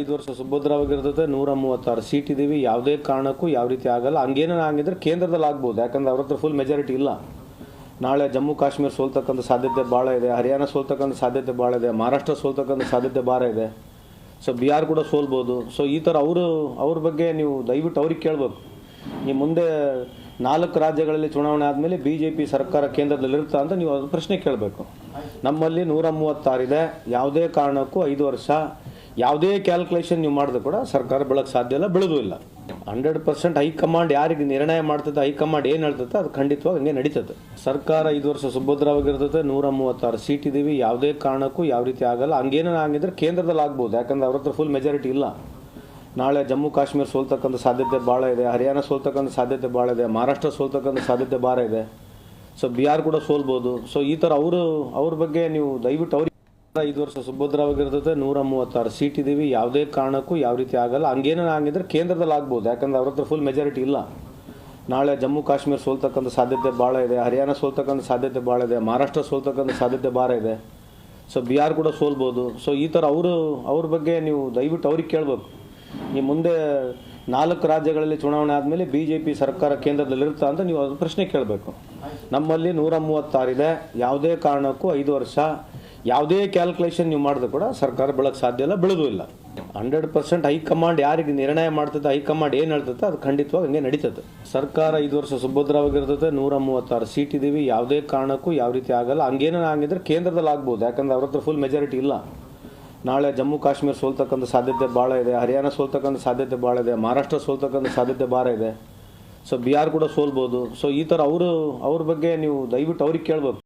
ಐದು ವರ್ಷ ಸುಭದ್ರವಾಗಿರ್ತದೆ ನೂರ ಮೂವತ್ತಾರು ಸೀಟ್ ಇದೀವಿ, ಯಾವುದೇ ಕಾರಣಕ್ಕೂ ಯಾವ ರೀತಿ ಆಗಲ್ಲ. ಹಂಗೇನ ಹಂಗಿದ್ರೆ ಕೇಂದ್ರದಲ್ಲಿ ಆಗ್ಬೋದು, ಯಾಕಂದ್ರೆ ಅವ್ರ ಹತ್ರ ಫುಲ್ ಮೆಜಾರಿಟಿ ಇಲ್ಲ. ನಾಳೆ ಜಮ್ಮು ಕಾಶ್ಮೀರ ಸೋಲ್ತಕ್ಕಂಥ ಸಾಧ್ಯತೆ ಭಾಳ ಇದೆ, ಹರಿಯಾಣ ಸೋಲ್ತಕ್ಕಂಥ ಸಾಧ್ಯತೆ ಭಾಳ ಇದೆ, ಮಹಾರಾಷ್ಟ್ರ ಸೋಲ್ತಕ್ಕಂಥ ಸಾಧ್ಯತೆ ಭಾಳ ಇದೆ. ಸೊ ಬಿಹಾರ್ ಕೂಡ ಸೋಲ್ಬೋದು. ಸೊ ಈ ಥರ ಅವರು, ಅವ್ರ ಬಗ್ಗೆ ನೀವು ದಯವಿಟ್ಟು ಅವ್ರಿಗೆ ಕೇಳಬೇಕು. ಈ ಮುಂದೆ ನಾಲ್ಕು ರಾಜ್ಯಗಳಲ್ಲಿ ಚುನಾವಣೆ ಆದಮೇಲೆ ಬಿ ಜೆ ಪಿ ಸರ್ಕಾರ ಕೇಂದ್ರದಲ್ಲಿರುತ್ತಾ ಅಂತ ನೀವು ಅದು ಪ್ರಶ್ನೆ ಕೇಳಬೇಕು. ನಮ್ಮಲ್ಲಿ ನೂರ ಮೂವತ್ತಾರಿದೆ ಯಾವುದೇ ಕಾರಣಕ್ಕೂ ಐದು ವರ್ಷ ಯಾವುದೇ ಕ್ಯಾಲ್ಕುಲೇಷನ್ ನೀವು ಮಾಡಿದ್ರು ಕೂಡ ಸರ್ಕಾರ ಬೆಳಕ್ಕೆ ಸಾಧ್ಯ ಇಲ್ಲ, ಬೆಳೆದೂ ಇಲ್ಲ. ಹಂಡ್ರೆಡ್ ಪರ್ಸೆಂಟ್ ಹೈಕಮಾಂಡ್ ಯಾರಿಗೆ ನಿರ್ಣಯ ಮಾಡ್ತದೆ ಹೈಕಮಾಂಡ್ ಏನು ಹೇಳ್ತದೆ, ಅದು ಖಂಡಿತವಾಗಿ ಹಂಗೆ ನಡೀತದೆ. ಸರ್ಕಾರ ಐದು ವರ್ಷ ಸುಭದ್ರವಾಗಿರ್ತದೆ ನೂರ ಮೂವತ್ತಾರು ಸೀಟ್ ಇದ್ದೀವಿ ಯಾವುದೇ ಕಾರಣಕ್ಕೂ ಯಾವ ರೀತಿ ಆಗಲ್ಲ. ಹಂಗೇನೋ ಹಂಗಿದ್ರೆ ಕೇಂದ್ರದಲ್ಲಿ ಆಗ್ಬೋದು, ಯಾಕಂದ್ರೆ ಅವ್ರ ಹತ್ರ ಫುಲ್ ಮೆಜಾರಿಟಿ ಇಲ್ಲ. ನಾಳೆ ಜಮ್ಮು ಕಾಶ್ಮೀರ ಸೋಲ್ತಕ್ಕಂಥ ಸಾಧ್ಯತೆ ಭಾಳ ಇದೆ, ಹರಿಯಾಣ ಸೋಲ್ತಕ್ಕಂಥ ಸಾಧ್ಯತೆ ಭಾಳ ಇದೆ, ಮಹಾರಾಷ್ಟ್ರ ಸೋಲ್ತಕ್ಕಂಥ ಸಾಧ್ಯತೆ ಭಾಳ ಇದೆ. ಸೊ ಬಿಹಾರ್ ಕೂಡ ಸೋಲ್ಬೋದು. ಸೊ ಈ ಥರ ಅವರು, ಅವ್ರ ಬಗ್ಗೆ ನೀವು ದಯವಿಟ್ಟು ಅವ್ರಿಗೆ ಐದು ವರ್ಷ ಸುಭದ್ರವಾಗಿರ್ತದೆ ನೂರ ಮೂವತ್ತಾರು ಸೀಟ್ ಇದೀವಿ ಯಾವುದೇ ಕಾರಣಕ್ಕೂ ಯಾವ ರೀತಿ ಆಗಲ್ಲ. ಹಂಗೇನೇ ಹಂಗಿದ್ರೆ ಕೇಂದ್ರದಲ್ಲಿ ಆಗ್ಬೋದು, ಯಾಕಂದ್ರೆ ಅವ್ರ ಹತ್ರ ಫುಲ್ ಮೆಜಾರಿಟಿ ಇಲ್ಲ. ನಾಳೆ ಜಮ್ಮು ಕಾಶ್ಮೀರ ಸೋಲ್ತಕ್ಕಂಥ ಸಾಧ್ಯತೆ ಭಾಳ ಇದೆ, ಹರಿಯಾಣ ಸೋಲ್ತಕ್ಕಂಥ ಸಾಧ್ಯತೆ ಭಾಳ ಇದೆ, ಮಹಾರಾಷ್ಟ್ರ ಸೋಲ್ತಕ್ಕಂಥ ಸಾಧ್ಯತೆ ಭಾಳ ಇದೆ. ಸೊ ಬಿಹಾರ್ ಕೂಡ ಸೋಲ್ಬೋದು. ಸೊ ಈ ಥರ ಅವರು, ಅವ್ರ ಬಗ್ಗೆ ನೀವು ದಯವಿಟ್ಟು ಅವ್ರಿಗೆ ಕೇಳಬೇಕು. ಈ ಮುಂದೆ ನಾಲ್ಕು ರಾಜ್ಯಗಳಲ್ಲಿ ಚುನಾವಣೆ ಆದಮೇಲೆ ಬಿ ಜೆ ಪಿ ಸರ್ಕಾರ ಕೇಂದ್ರದಲ್ಲಿರುತ್ತಾ ಅಂತ ನೀವು ಪ್ರಶ್ನೆ ಕೇಳಬೇಕು. ನಮ್ಮಲ್ಲಿ ನೂರ ಮೂವತ್ತಾರಿದೆ ಯಾವುದೇ ಕಾರಣಕ್ಕೂ ಐದು ವರ್ಷ ಯಾವುದೇ ಕ್ಯಾಲ್ಕುಲೇಷನ್ ನೀವು ಮಾಡಿದ್ರು ಕೂಡ ಸರ್ಕಾರ ಬೆಳಕ್ಕೆ ಸಾಧ್ಯ ಇಲ್ಲ, ಬೆಳೆದೂ ಇಲ್ಲ. ಹಂಡ್ರೆಡ್ ಪರ್ಸೆಂಟ್ ಹೈಕಮಾಂಡ್ ಯಾರಿಗೆ ನಿರ್ಣಯ ಮಾಡ್ತದೆ ಹೈಕಮಾಂಡ್ ಏನು ಹೇಳ್ತದೆ ಅದು ಖಂಡಿತವಾಗಿ ಹಂಗೆ ನಡೀತದೆ. ಸರ್ಕಾರ ಐದು ವರ್ಷ ಸುಭದ್ರವಾಗಿರ್ತದೆ ನೂರ ಮೂವತ್ತಾರು ಸೀಟ್ ಇದ್ದೀವಿ, ಯಾವುದೇ ಕಾರಣಕ್ಕೂ ಯಾವ ರೀತಿ ಆಗಲ್ಲ. ಹಂಗೇನೋ ಹಂಗಿದ್ರೆ ಕೇಂದ್ರದಲ್ಲಿ ಆಗ್ಬೋದು, ಯಾಕಂದ್ರೆ ಅವ್ರ ಹತ್ರ ಫುಲ್ ಮೆಜಾರಿಟಿ ಇಲ್ಲ. ನಾಳೆ ಜಮ್ಮು ಕಾಶ್ಮೀರ ಸೋಲ್ತಕ್ಕಂಥ ಸಾಧ್ಯತೆ ಭಾಳ ಇದೆ, ಹರಿಯಾಣ ಸೋಲ್ತಕ್ಕಂಥ ಸಾಧ್ಯತೆ ಭಾಳ ಇದೆ, ಮಹಾರಾಷ್ಟ್ರ ಸೋಲ್ತಕ್ಕಂಥ ಸಾಧ್ಯತೆ ಭಾಳ ಇದೆ. ಸೊ ಬಿಹಾರ್ ಕೂಡ ಸೋಲ್ಬೋದು. ಸೊ ಈ ಥರ ಅವರು, ಅವ್ರ ಬಗ್ಗೆ ನೀವು ದಯವಿಟ್ಟು ಅವ್ರಿಗೆ ಕೇಳಬೇಕು.